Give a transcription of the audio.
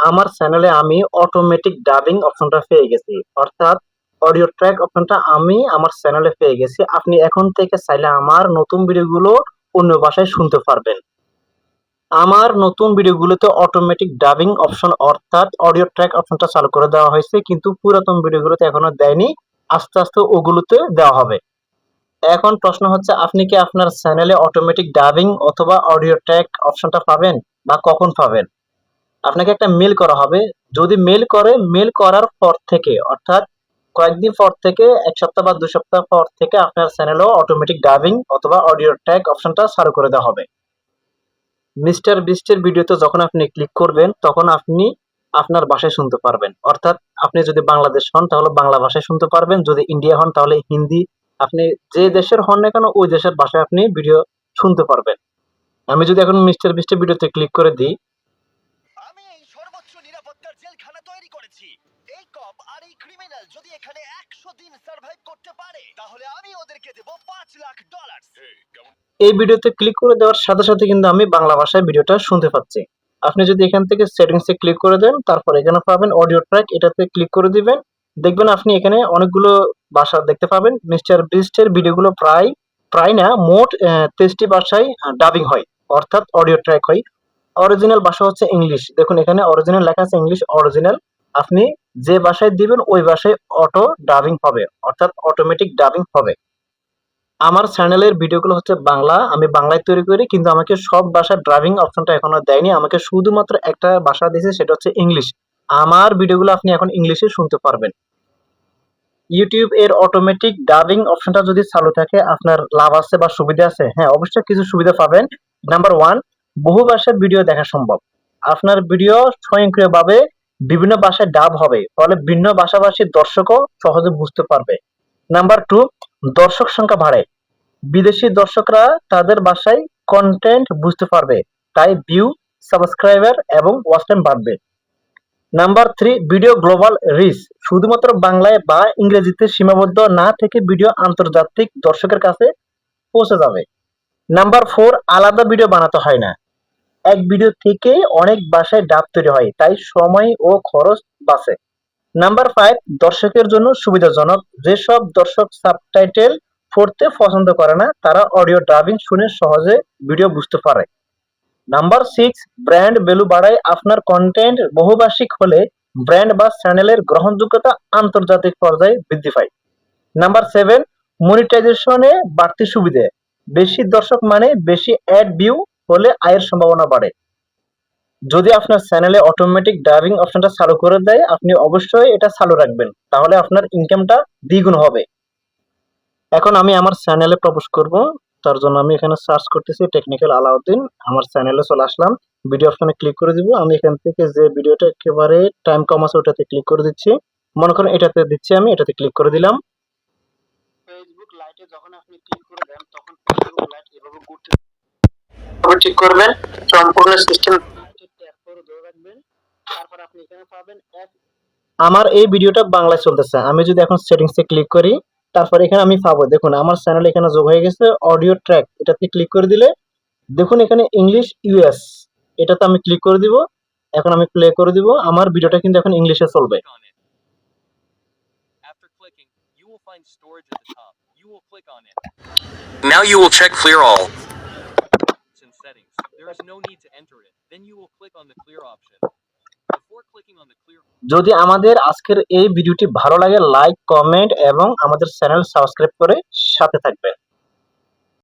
আমার চ্যানেলে আমি অটোমেটিক ডাবিং অপশনটা পেয়ে গেছি। অর্থাৎ অডিও ট্র্যাক অপশনটা আমি আমার চ্যানেলে পেয়ে গেছি। আপনি এখন থেকে চাইলে আমার নতুন ভিডিওগুলো অন্য ভাষায় শুনতে পারবেন। আমার নতুন ভিডিওগুলোতে অটোমেটিক ডাবিং অপশন অর্থাৎ অডিও ট্র্যাক অপশনটা চালু করে দেওয়া হয়েছে, কিন্তু পুরাতন ভিডিওগুলোতে এখনও দেয়নি। আস্তে আস্তে ওগুলোতে দেওয়া হবে। এখন প্রশ্ন হচ্ছে, আপনি কি আপনার চ্যানেলে অটোমেটিক ডাবিং অথবা অডিও ট্র্যাক অপশনটা পাবেন বা কখন পাবেন? আপনাকে একটা মেল করা হবে। যদি মেল করে মেল করার পর থেকে, অর্থাৎ কয়েকদিন পর থেকে, এক সপ্তাহ বা দু সপ্তাহ পর থেকে আপনার চ্যানেলেও অটোমেটিক ডাবিং অথবা অডিও ট্র্যাক অপশনটা চালু করে দেওয়া হবে। মিস্টার বিস্টের ভিডিওতে যখন আপনি ক্লিক করবেন, তখন আপনি আপনার ভাষায় শুনতে পারবেন। অর্থাৎ আপনি যদি বাংলাদেশ হন, তাহলে বাংলা ভাষায় শুনতে পারবেন। যদি ইন্ডিয়া হন, তাহলে হিন্দি। আপনি যে দেশের হন না কেন, ওই দেশের ভাষায় আপনি ভিডিও শুনতে পারবেন। আমি যদি এখন মিস্টার বিস্টের ভিডিওতে ক্লিক করে দিই আমি এই সর্বোচ্চ নিরাপত্তার জেলখানা তৈরি করেছি এই কপ আর এই ক্রিমিনাল যদি এখানে একশো দিন সার্ভাইভ করতে পারে তাহলে আমি ওদেরকে দেবো পাঁচ লাখ ডলার এই ভিডিওতে ক্লিক করে দেওয়ার সাথে সাথে কিন্তু আমি বাংলা ভাষায় ভিডিওটা শুনতে পাচ্ছি। আপনি যদি এখান থেকে সেটিংসে ক্লিক করে দেন তারপর এখানে পাবেন অডিও ট্র্যাক এটাতে ক্লিক করে দিবেন। দেখবেন আপনি এখানে অনেকগুলো ভাষা দেখতে পাবেন। মিস্টার বিস্টের ভিডিওগুলো প্রায় প্রায় না মোট তেইশটি ভাষায় ডাবিং হয়। অর্থাৎ অডিও ট্র্যাক হয়। অরিজিনাল ভাষা হচ্ছে ইংলিশ দেখুন এখানে অরিজিনাল লেখা আছে ইংলিশ অরিজিনাল আপনি যে ভাষায় দিবেন, ওই ভাষায় অটো ডাবিং হবে। অর্থাৎ অটোমেটিক ডাবিং হবে। আমার চ্যানেলের ভিডিওগুলো হচ্ছে বাংলা। আমি বাংলায় তৈরি করি, কিন্তু আমাকে সব ভাষার ড্রাইভিং অপশনটা এখনও দেয়নি। আমাকে শুধুমাত্র একটা ভাষা দিয়েছে, সেটা হচ্ছে ইংলিশ আমার ভিডিওগুলো আপনি এখন ইংলিশে শুনতে পারবেন। ইউটিউব এর অটোমেটিক ডাবিং অপশনটা যদি চালু থাকে, আপনার লাভ আছে বা সুবিধা আছে হ্যাঁ অবশ্যই কিছু সুবিধা পাবেন। নাম্বার ওয়ান বহু ভাষার ভিডিও দেখা সম্ভব। আপনার ভিডিও স্বয়ংক্রিয়ভাবে বিভিন্ন ভাষায় ডাব হবে ফলে ভিন্ন ভাষাভাষীর দর্শকও সহজে বুঝতে পারবে। নাম্বার টু দর্শক সংখ্যা বাড়ে। বিদেশি দর্শকরা তাদের ভাষায় কন্টেন্ট বুঝতে পারবে, তাই ভিউ সাবস্ক্রাইবার এবং ওয়াচ টাইম বাড়বে। Number three video global reach শুধুমাত্র বাংলায় বা ইংরেজিতে সীমাবদ্ধ না থেকে ভিডিও আন্তর্জাতিক দর্শকের কাছে পৌঁছে যাবে। নাম্বার ফোর আলাদা ভিডিও বানাতে হয় না। এক ভিডিও থেকে অনেক ভাষায় ডাব তৈরি হয়, তাই সময় ও খরচ বাঁচে। নাম্বার ফাইভ দর্শকের জন্য সুবিধাজনক। যেসব দর্শক সাবটাইটেল পড়তে পছন্দ করে না, তারা অডিও ডাবিং শুনে সহজে ভিডিও বুঝতে পারে। নাম্বার সিক্স ব্র্যান্ড ভ্যালু বাড়ায়। আপনার কন্টেন্ট বহুভাষিক হলে ব্র্যান্ড বা চ্যানেলের গ্রহণযোগ্যতা আন্তর্জাতিক পর্যায়ে বৃদ্ধি পায়। নাম্বার সেভেন মনিটাইজেশনে বাড়তি সুবিধে। বেশি দর্শক মানে বেশি অ্যাড ভিউ হলে আয়ের সম্ভাবনা বাড়ে। যদি আপনার চ্যানেলে অটোমেটিক ডাবিং অপশনটা চালু করে দেয়, আপনি অবশ্যই এটা চালু রাখবেন। তাহলে আপনার ইনকামটা দ্বিগুণ হবে। এখন আমি আমার চ্যানেলে প্রবেশ করব। তার জন্য আমি এখানে সার্চ করতেছি টেকনিক্যাল আলাউদ্দিন। আমার চ্যানেলে চলে আসলাম। ভিডিও অপশনে ক্লিক করে দিব। আমি এখান থেকে যে ভিডিওটা একেবারে টাইম কম আছে, ওটাতে ক্লিক করে দিচ্ছি। মনে করেন এটাতে দিচ্ছি আমি, এটাতে ক্লিক করে দিলাম। ফেসবুক লাইটে যখন আপনি ক্লিক করে দেন, তখন ফেসবুক লাইট এভাবে ঘুরতে ঠিক করবেন। সম্পূর্ণ সিস্টেম ট্যাপ করে ধরে রাখবেন তারপর আপনি এখানে পাবেন আমার এই ভিডিওটা বাংলায় চলতেছে। আমি যদি এখন সেটিংসে ক্লিক করি তারপর এখানে আমি পাবো। দেখুন আমার চ্যানেল এখানে যোগ হয়ে গেছে অডিও ট্র্যাক এটাতে ক্লিক করে দিলে দেখুন এখানে ইংলিশ ইউএস এটাতে আমি ক্লিক করে দিব। এখন আমি প্লে করে দিব। আমার ভিডিওটা কিন্তু এখন ইংলিশে চলবে. Now you will check clear all. যদি আমাদের আজকের এই ভিডিওটি ভালো লাগে লাইক কমেন্ট এবং আমাদের চ্যানেল সাবস্ক্রাইব করে সাথে থাকবেন।